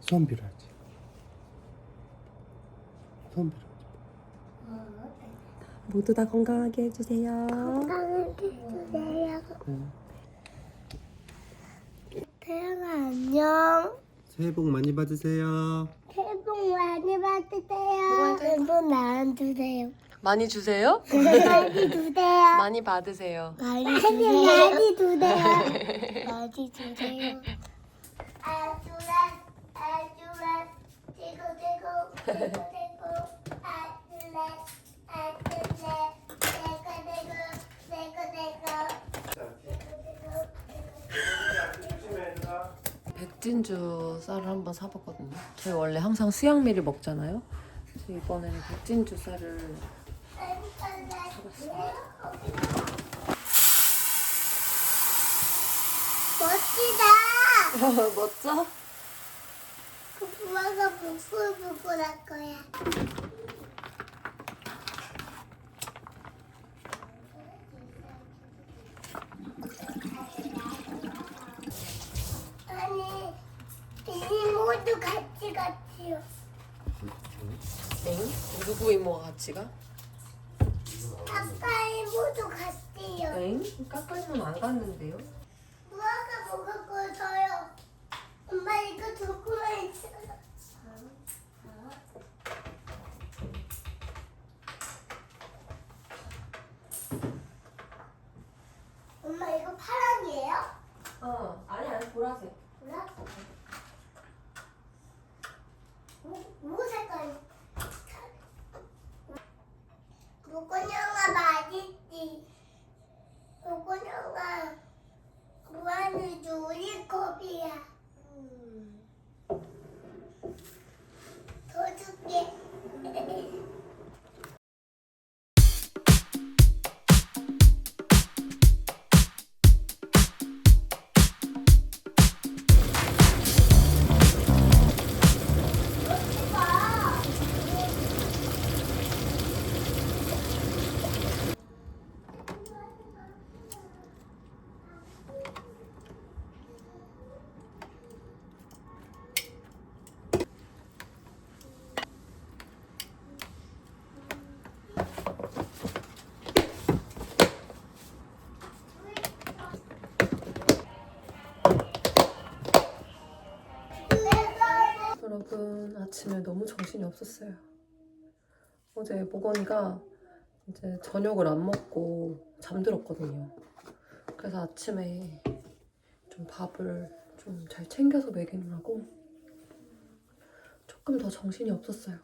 손 빌어야지. 손 빌어야지. 모두 다 건강하게 해주세요. 건강하게 해주세요. 응. 태연아 안녕. 새해 복 많이 받으세요. 새해 복 많이 받으세요. 새해 복 많이 주세요. 많이 주세요. 많이 주세요. 많이 받으세요. 많이 주세요. 많이 주세요. 많이 주세요. 아주라 아주라 대고 대고 대고 대고 아주라 아주라 대고 대고 대고 대고 백진주 쌀을 한번 사봤거든요. 저희 원래 항상 수양미를 먹잖아요. 그래서 이번에는 백진주 쌀을 멋지다. 멋져? 그 부모가 부풀부풀 할 거야. 아니, 이 모두 같이 같이요. 엥? 누구 이모가 같이 가? 아빠 이 모두 같이요. 엥? 까까지는 안 갔는데요? 없었어요. 어제 모건이가 이제 저녁을 안 먹고 잠들었거든요. 그래서 아침에 좀 밥을 좀 잘 챙겨서 먹이느라고 조금 더 정신이 없었어요.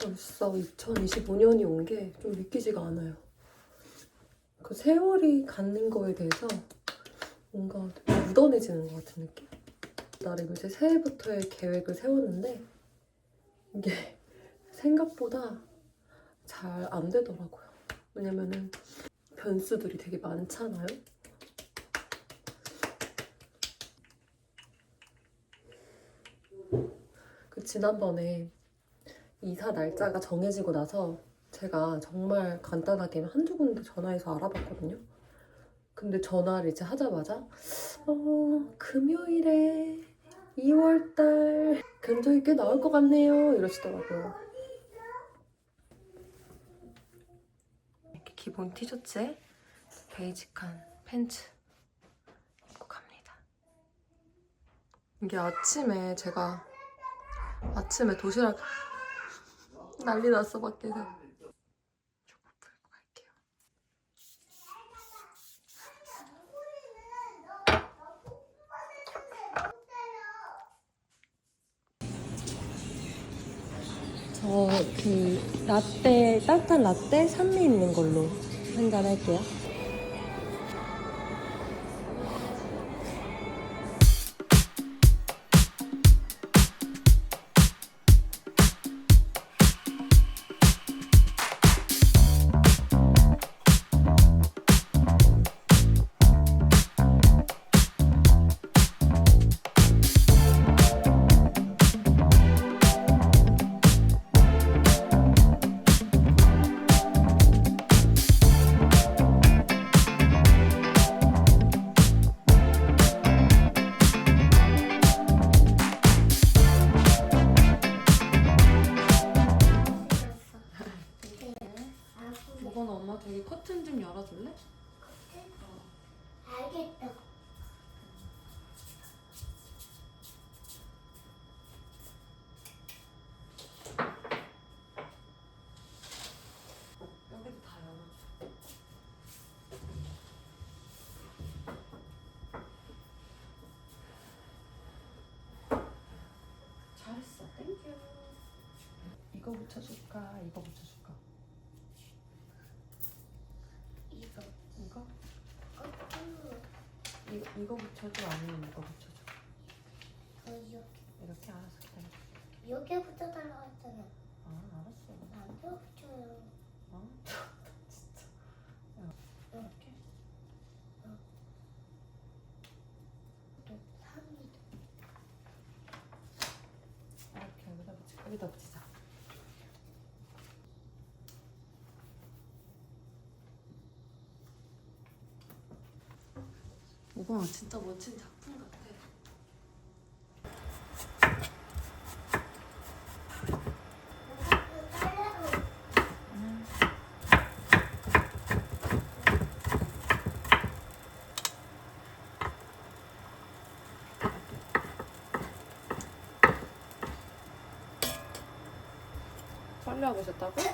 벌써 2025년이 온 게 좀 믿기지가 않아요. 그 세월이 갖는 거에 대해서 뭔가 묻어내지는 것 같은 느낌? 나를 이제 새해부터의 계획을 세웠는데 이게 생각보다 잘 안 되더라고요. 왜냐면은 변수들이 되게 많잖아요. 그 지난번에 이사 날짜가 정해지고 나서 제가 정말 간단하게 한두 군데 전화해서 알아봤거든요. 근데 전화를 이제 하자마자 어, 금요일에 2월달 견적이 꽤 나올 것 같네요. 이러시더라고요. 이렇게 기본 티셔츠에 베이직한 팬츠 입고 갑니다. 이게 아침에 제가 아침에 도시락 난리 났어 밖에서. 조금 풀고 갈게요. 저 그 라떼 따뜻한 라떼 산미 있는 걸로 한잔 할게요. 땡큐. 이거 붙여줄까? 이거 붙여줄까? 이거. 이거? 어, 이, 이거 붙여줘? 아니면 이거 붙여줘? 어, 이렇게. 이렇게 알아서 기다려. 여기에 붙여달라고 했잖아. 아, 알았어. 안 붙여요. 어? 진짜. 야, 이렇게? 삼이 이렇게 여기다 붙이자. 여기다 붙이자. 오빠 진짜 멋진 작품 같아. 빨리 하고 있었다고?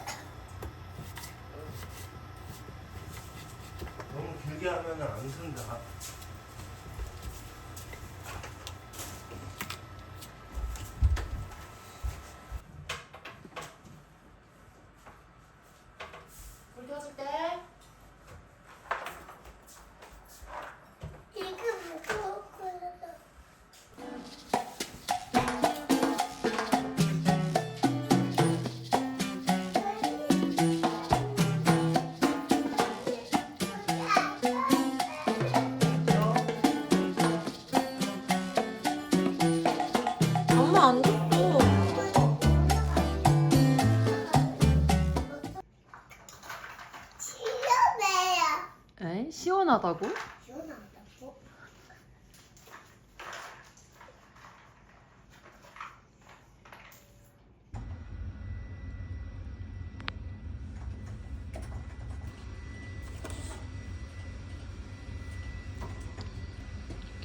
시원하다고? 시원하다고?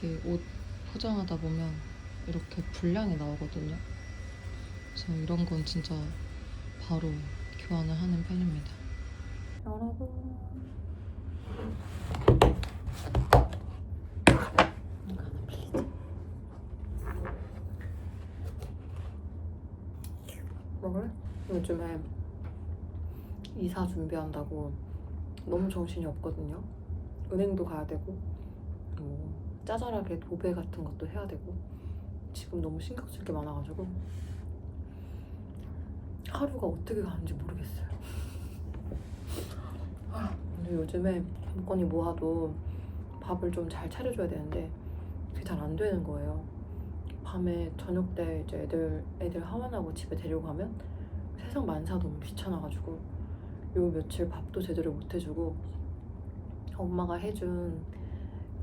이렇게 옷 포장하다 보면 이렇게 분량이 나오거든요. 그래서 이런 건 진짜 바로 교환을 하는 편입니다. 여러분. 이거 하나 빌리자. 먹을래? 요즘에 이사 준비한다고 너무 정신이 없거든요. 은행도 가야 되고 뭐 짜잘하게 도배 같은 것도 해야 되고 지금 너무 쓸게 많아가지고 하루가 어떻게 가는지 모르겠어요. 아, 근데 요즘에 먹거니 뭐하도 밥을 좀 잘 차려줘야 되는데 그게 잘 안 되는 거예요. 밤에 저녁 때 이제 애들 애들 하원하고 집에 데리고 가면 세상 만사 너무 귀찮아가지고 요 며칠 밥도 제대로 못 해주고 엄마가 해준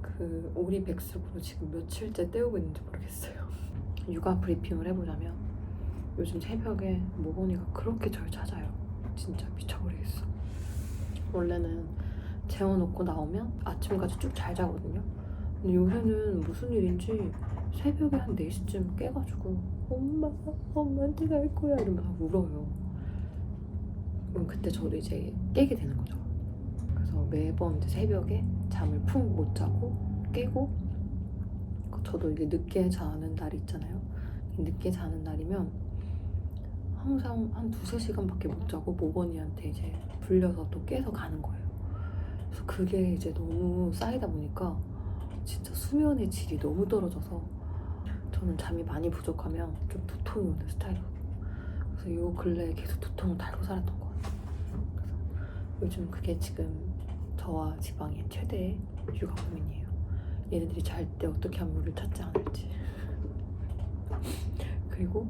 그 오리 백숙으로 지금 며칠째 때우고 있는지 모르겠어요. 육아 브리핑을 해보자면 요즘 새벽에 모건이가 그렇게 절 찾아요. 진짜 미쳐버리겠어. 원래는 재워놓고 나오면 아침까지 쭉 잘 자거든요. 근데 요새는 무슨 일인지 새벽에 한 4시쯤 깨가지고 엄마, 엄마한테 갈 거야 이러면서 울어요. 그럼 그때 저도 이제 깨게 되는 거죠. 그래서 매번 이제 새벽에 잠을 푹 못 자고 깨고 저도 이게 늦게 자는 날이 있잖아요. 늦게 자는 날이면 항상 한 두세 시간밖에 못 자고 모건이한테 이제 불려서 또 깨서 가는 거예요. 그래서 그게 이제 너무 쌓이다 보니까 진짜 수면의 질이 너무 떨어져서 저는 잠이 많이 부족하면 좀 두통이 오는 스타일이거든요. 그래서 요 근래에 계속 두통을 달고 살았던. 그래서 요즘 그게 지금 저와 지방의 최대의 육아 고민이에요. 얘네들이 잘 때 어떻게 하면 우리를 찾지 않을지. 그리고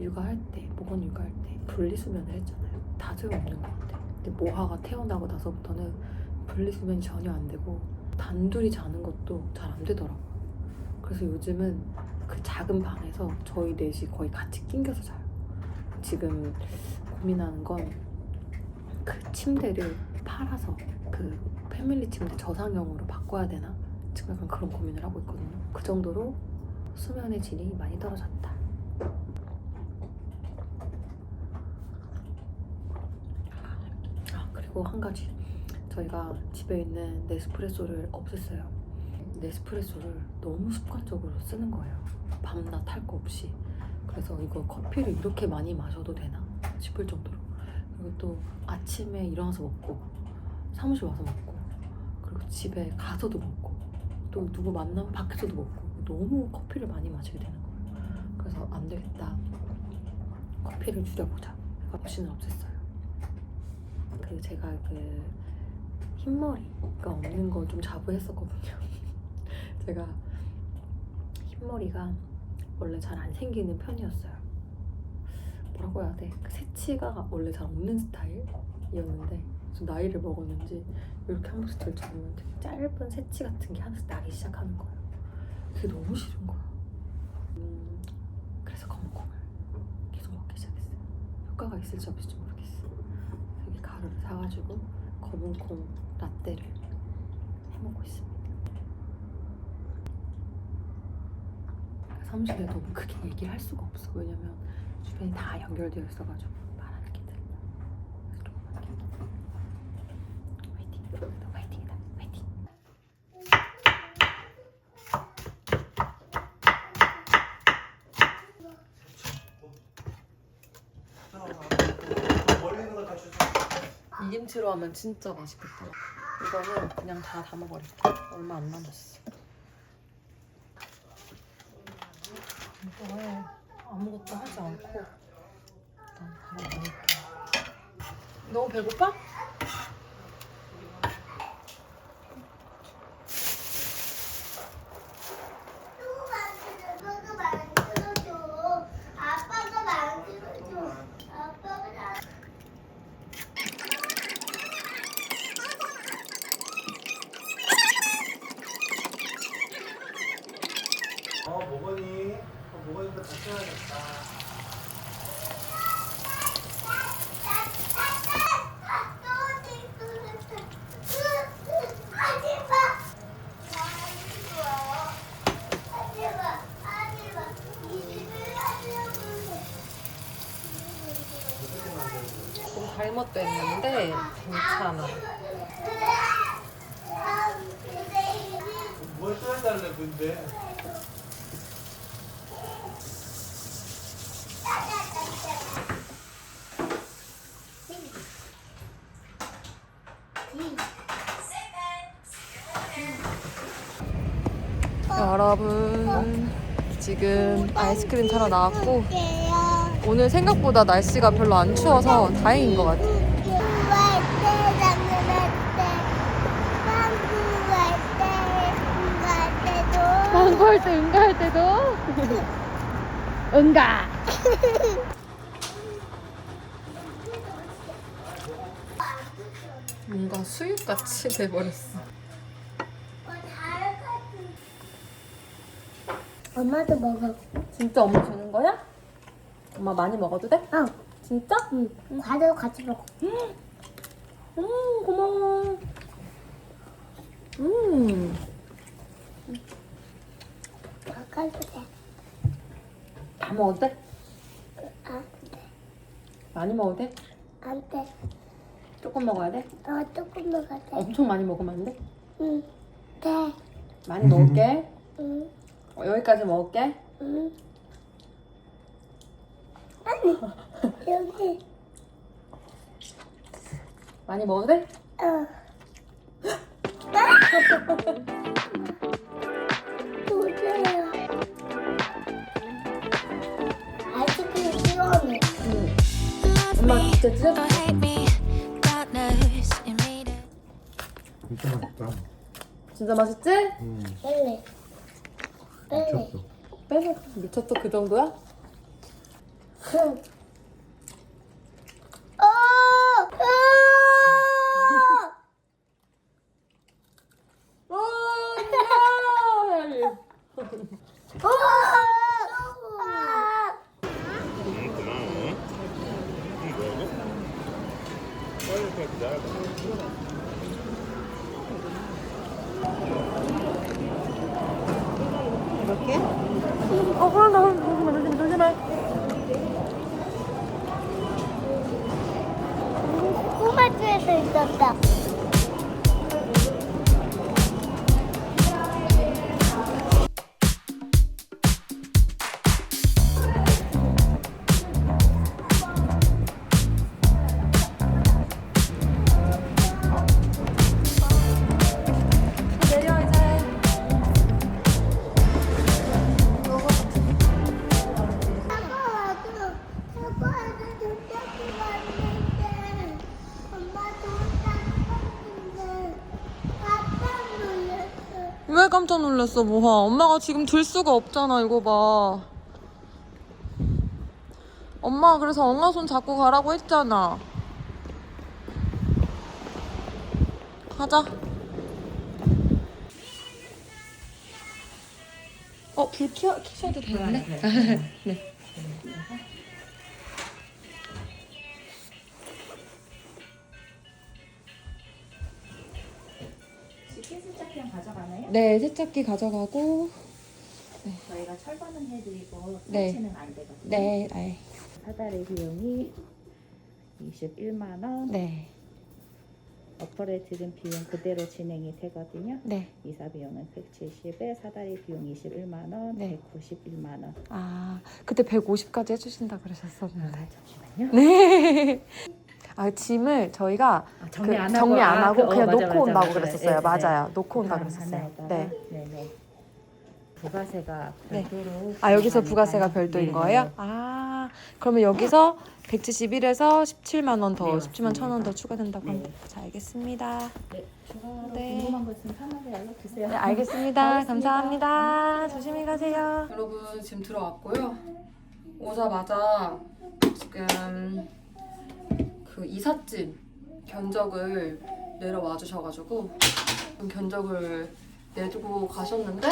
육아할 때, 모건 육아할 때 분리수면을 했잖아요. 다 소용없는 것 같아. 근데 모하가 태어나고 나서부터는 분리수면이 전혀 안 되고 단둘이 자는 것도 잘 안 되더라고요. 그래서 요즘은 그 작은 방에서 저희 넷이 거의 같이 낑겨서 자요. 지금 고민하는 건 그 침대를 팔아서 그 패밀리 침대 저상형으로 바꿔야 되나? 지금 약간 그런 고민을 하고 있거든요. 그 정도로 수면의 질이 많이 떨어졌다. 아 그리고 한 가지 저희가 집에 있는 네스프레소를 없앴어요. 네스프레소를 너무 습관적으로 쓰는 거예요. 밤낮 할 거 없이. 그래서 이거 커피를 이렇게 많이 마셔도 되나 싶을 정도로. 그리고 또 아침에 일어나서 먹고 사무실 와서 먹고 그리고 집에 가서도 먹고 또 누구 만나면 밖에서도 먹고 너무 커피를 많이 마시게 되는 거예요. 그래서 안 되겠다. 커피를 줄여보자. 없이는 없앴어요. 그 제가 그 흰머리가 없는 걸 좀 자부했었거든요. 제가 흰머리가 원래 잘 안 생기는 편이었어요. 뭐라고 해야 돼? 그 새치가 원래 잘 없는 스타일이었는데 좀 나이를 먹었는지 이렇게 한 번씩 들쳐보면 되게 짧은 새치 같은 게 하나씩 나기 시작하는 거예요. 그게 너무 싫은 거야. 음, 그래서 검은콩을 계속 먹기 시작했어요. 효과가 있을지 없을지 모르겠어. 여기 가루를 사가지고 검은콩 라떼를 해먹고 있습니다. 사무실에 너무 크게 얘기를 할 수가 없어. 왜냐면 주변이 다 연결되어 있어가지고 말하는 게 들려. 화이팅. 너 화이팅이다. 화이팅. 멀리 있는 거다 주세요. 이김치로 하면 진짜 맛있겠다. 이거는 그냥 다 담아버릴게. 얼마 안 남았어. 이거에 아무것도 하지 않고 일단 바로 먹을게. 너무 배고파? 아빠가 만들어줘. 아빠가 만들어줘. 아빠가 나- 어, 먹으니? 어, 먹으니까 같이 해야겠다. 좀 잘못됐는데 괜찮아. 뭘 써달래, 근데? 여러분 지금 아이스크림 타러 나왔고 오늘 생각보다 날씨가 별로 안 추워서 다행인 것 같아요. 광고할 때 응가할 때도 응가. 뭔가 수육같이 돼버렸어. 엄마도 먹어. 진짜 엄마 주는 거야? 엄마 많이 먹어도 돼? 어. 진짜? 응. 과도 같이 먹어. 음 고마워. 음 먹어도 돼. 다 먹어도 돼? 안 많이 먹어도 돼? 안 돼. 조금 먹어야 돼? 어, 조금 먹어도 돼. 엄청 많이 먹으면 안 돼? 응. 돼. 많이 먹을게. 응. 어, 여기까지 먹을게. 응. 아니, 여기. 많이 먹어도 돼? 어. 엄마 진짜 지 or hate me, God knows you made it. 진짜 맛있다. 진짜 맛있지? 음, 빨리. 빨리. 미쳤어. 미쳤어 그 정도야? 응. 어! 어! 와 진짜! 어! 아! 이렇게? 어, 나 조심해, 조심해, 조심해. 꼬마주에서 있었다. 깜짝 놀랐어, 모하? 엄마가 지금 들 수가 없잖아, 이거 봐. 엄마 그래서 엄마 손 잡고 가라고 했잖아. 가자. 어, 불 켜, 켜셔도 되는데? 네. 네, 세척기 가져가고. 저희가 철거는 해드리고 네. 설치는 안 되거든요. 네, 네. 사다리 비용이 21만 원. 네. 어퍼를 들은 비용 그대로 진행이 되거든요. 네. 이사 비용은 170에 사다리 비용 21만 원, 네. 191만 원. 아, 그때 150까지 해주신다 그러셨었는데. 잠시만요. 네. 아, 짐을 저희가 아, 그 정리 안 하고 그, 그냥 맞아, 놓고 맞아, 온다고 맞아. 그랬었어요. 네, 맞아요. 네. 놓고 온다 방 그랬었어요. 하나에다가, 네. 네 네. 부가세가 네. 별도로. 아, 여기서. 부가세가 별도인 네네. 거예요? 아, 그러면 여기서 171에서 17만 원 더, 네, 17만 천 원 더. 추가된다고 네. 합니다. 자, 알겠습니다. 네. 네. 궁금한 거 있으면 편하게 연락 주세요. 네, 알겠습니다. 알겠습니다. 감사합니다. 조심히 가세요. 여러분, 지금 들어왔고요. 오자마자 지금 그 이삿짐 견적을 내려와 주셔가지고 견적을 내두고 가셨는데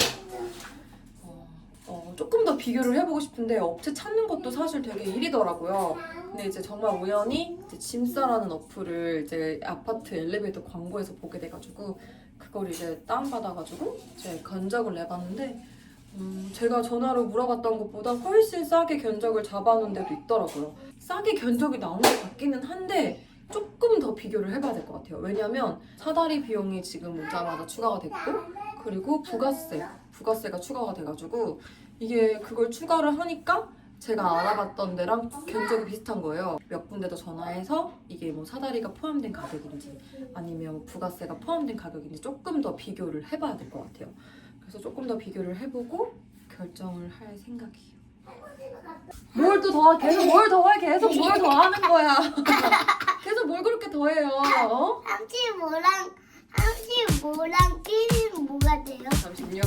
어, 어, 조금 더 비교를 해보고 싶은데 업체 찾는 것도 사실 되게 일이더라고요. 근데 이제 정말 우연히 이제 짐싸라는 어플을 이제 아파트 엘리베이터 광고에서 보게 돼가지고 그걸 이제 다운받아가지고 이제 견적을 내봤는데 음, 제가 전화로 물어봤던 것보다 훨씬 싸게 견적을 잡아놓은 데도 있더라고요. 싸게 견적이 나온 것 같기는 한데 조금 더 비교를 해봐야 될 것 같아요. 왜냐면 사다리 비용이 지금 오자마자 추가가 됐고 그리고 부가세, 부가세가 추가가 돼가지고 이게 그걸 추가를 하니까 제가 알아봤던 데랑 견적이 비슷한 거예요. 몇 군데 더 전화해서 이게 뭐 사다리가 포함된 가격인지 아니면 뭐 부가세가 포함된 가격인지 조금 더 비교를 해봐야 될 것 같아요. 그래서 조금 더 비교를 해보고 결정을 할 생각이에요. 뭘 또 더 계속 뭘 더해 계속 뭘 더 하는 거야. 계속 뭘 그렇게 더해요. 어? 35랑 35랑 1은 뭐가 돼요? 36,